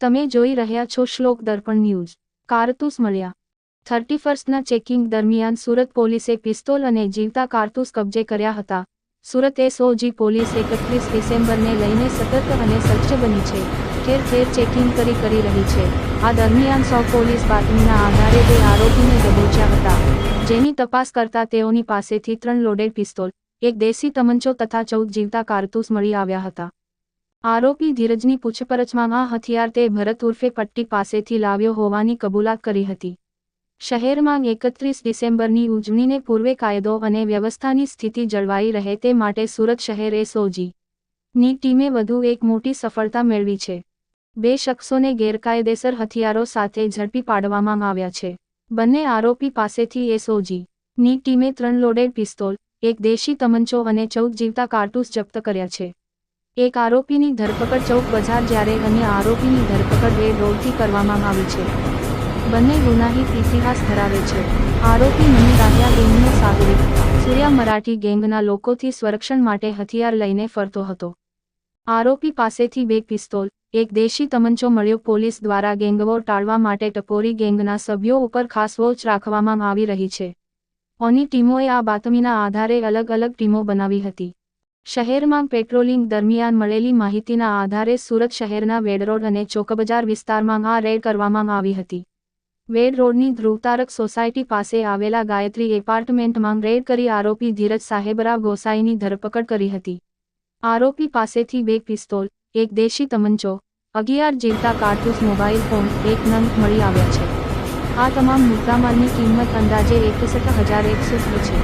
તમે જોઈ રહ્યા છો શ્લોક દર્પણ ન્યૂઝ. કારતૂસ મળ્યા. થર્ટી ફર્સ્ટના ચેકિંગ દરમિયાન સુરત પોલીસે પિસ્તોલ અને જીવતા કારતૂસ કબજે કર્યા હતા. સુરત એસઓજી પોલીસ એકત્રીસ ડિસેમ્બરને લઈને સતર્ક અને સજ્જ બની છે. ઠેર ઠેર ચેકિંગ કરી કરી રહી છે. આ દરમિયાન સો પોલીસ બાતમીના આધારે બે આરોપીને દબોચ્યા હતા. જેની તપાસ કરતા તેઓની પાસેથી ત્રણ લોડેડ પિસ્તોલ, એક દેશી તમંચો તથા ચૌદ જીવતા કારતૂસ મળી આવ્યા હતા. આરોપી ધીરજની પૂછપરછમાં આ હથિયાર તે ભરત ઉર્ફે પટ્ટી પાસેથી લાવ્યો હોવાની કબૂલાત કરી હતી. શહેરમાં એકત્રીસ ડિસેમ્બરની ઉજવણીને પૂર્વે કાયદો અને વ્યવસ્થાની સ્થિતિ જળવાઈ રહે તે માટે સુરત શહેર એસઓજી ની ટીમે વધુ એક મોટી સફળતા મેળવી છે. બે શખ્સોને ગેરકાયદેસર હથિયારો સાથે ઝડપી પાડવામાં આવ્યા છે. બંને આરોપી પાસેથી એસઓજી ની ટીમે ત્રણ લોડેડ પિસ્તોલ, એક દેશી તમંચો અને ચૌદ જીવતા કારતૂસ જપ્ત કર્યા છે. એક આરોપીની ધરપકડ ચૌક બજાર જ્યારે અન્ય આરોપીની ધરપકડ રેડ રોડથી કરવામાં આવી છે. બંને ગુનાહિત ઇતિહાસ ધરાવે છે. આરોપી મની રાહ્યા ગેંગનો સાગરિત સૂર્યા મરાઠી ગેંગના લોકોથી સ્વરક્ષણ માટે હથિયાર લઈને ફરતો હતો. આરોપી પાસેથી બે પિસ્તોલ, એક દેશી તમંચો મળ્યો પોલીસ દ્વારા ગેંગવોર ટાળવા માટે ટપોરી ગેંગના સભ્યો ઉપર ખાસ વોચ રાખવામાં આવી રહી છે. ઓની ટીમોએ આ બાતમીના આધારે અલગ અલગ ટીમો બનાવી હતી. શહેરમાં પેટ્રોલિંગ દરમિયાન મળેલી માહિતીના આધારે સુરત શહેરના વેડરોડ અને ચોકબજાર વિસ્તારમાં આ રેડ કરવામાં આવી હતી. વેડરોડની ધ્રુવતારક સોસાયટી પાસે આવેલા ગાયત્રી એપાર્ટમેન્ટમાં રેડ કરી આરોપી ધીરજ સાહેબરાવ ગોસાઈની ધરપકડ કરી હતી. આરોપી પાસેથી બે પિસ્તોલ, એક દેશી તમંચો, અગિયાર જીવતા કારતૂસ મોબાઈલ ફોન, એક નંગ મળી આવ્યા છે. આ તમામ મુદ્દામાલની કિંમત અંદાજે એકસઠ હજાર એકસો છે.